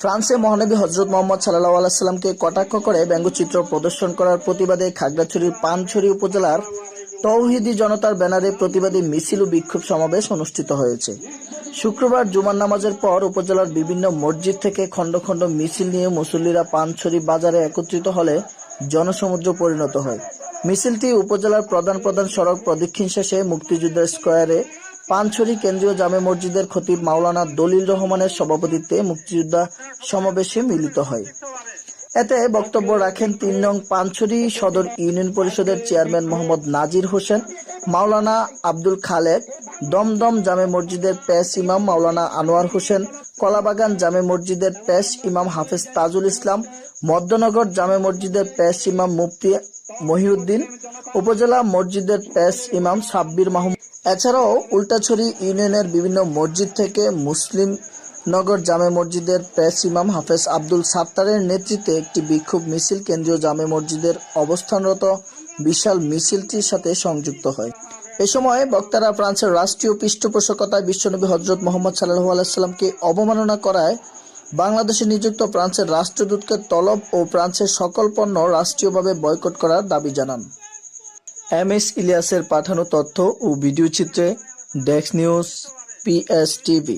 ফ্রান্সে মহানবী হজরত মোহাম্মদ সাল্লাহ আলাইসাল্লামকে কটাক্ষ করে ব্যঙ্গচিত্র প্রদর্শন করার প্রতিবাদে খাগড়াছড়ির পানছড়ি উপজেলার তৌহিদি জনতার ব্যানারে প্রতিবাদী মিছিল ও বিক্ষোভ সমাবেশ অনুষ্ঠিত হয়েছে। শুক্রবার জুমার নামাজের পর উপজেলার বিভিন্ন মসজিদ থেকে খণ্ড খণ্ড মিছিল নিয়ে মুসল্লিরা পানছড়ি বাজারে একত্রিত হলে জনসমুদ্র পরিণত হয়। মিছিলটি উপজেলার প্রধান প্রধান সড়ক প্রদক্ষিণ শেষে মুক্তিযুদ্ধ স্কোয়ারে পানছড়ি কেন্দ্রীয় জামে মসজিদের খতিব মাওলানা দলিল রহমানের সভাপতিত্বে মুক্তিযোদ্ধা সমাবেশে মিলিত হয়। এতে বক্তব্য রাখেন তিন নং পানছড়ি সদর ইউনিয়ন পরিষদের চেয়ারম্যান মোহাম্মদ নাজির হোসেন, মাওলানা আব্দুল খালেক, দমদম জামে মসজিদের প্যাস ইমাম মাওলানা আনোয়ার হোসেন, কলাবাগান জামে মসজিদের প্যাস ইমাম হাফেজ তাজুল ইসলাম, মদ্যনগর জামে মসজিদের প্যাস ইমাম মুফতি মহিউদ্দিন, উপজেলা মসজিদের প্যাস ইমাম সাব্বির মাহমুদ এছাড়াও উল্টাছড়ি ইউনিয়নের বিভিন্ন মসজিদ থেকে মুসলিম নগর জামে মসজিদের প্রেস ইমাম হাফেজ আব্দুল সাত্তারের নেতৃত্বে একটি বিক্ষোভ মিছিল কেন্দ্রীয় জামে মসজিদের অবস্থানরত বিশাল মিছিলটির সাথে সংযুক্ত হয়। এ সময় বক্তারা ফ্রান্সের রাষ্ট্রীয় পৃষ্ঠপোষকতায় বিশ্বনবী হজরত মোহাম্মদ সাল্লাহ আলাইসাল্লামকে অবমাননা করায় বাংলাদেশে নিযুক্ত ফ্রান্সের রাষ্ট্রদূতকে তলব ও ফ্রান্সের সকল পণ্য রাষ্ট্রীয়ভাবে বয়কট করার দাবি জানান। এম এস ইলিয়াসের পাঠানো তথ্য ও ভিডিও চিত্রে ডেস্ক নিউজ পিএস টিভি।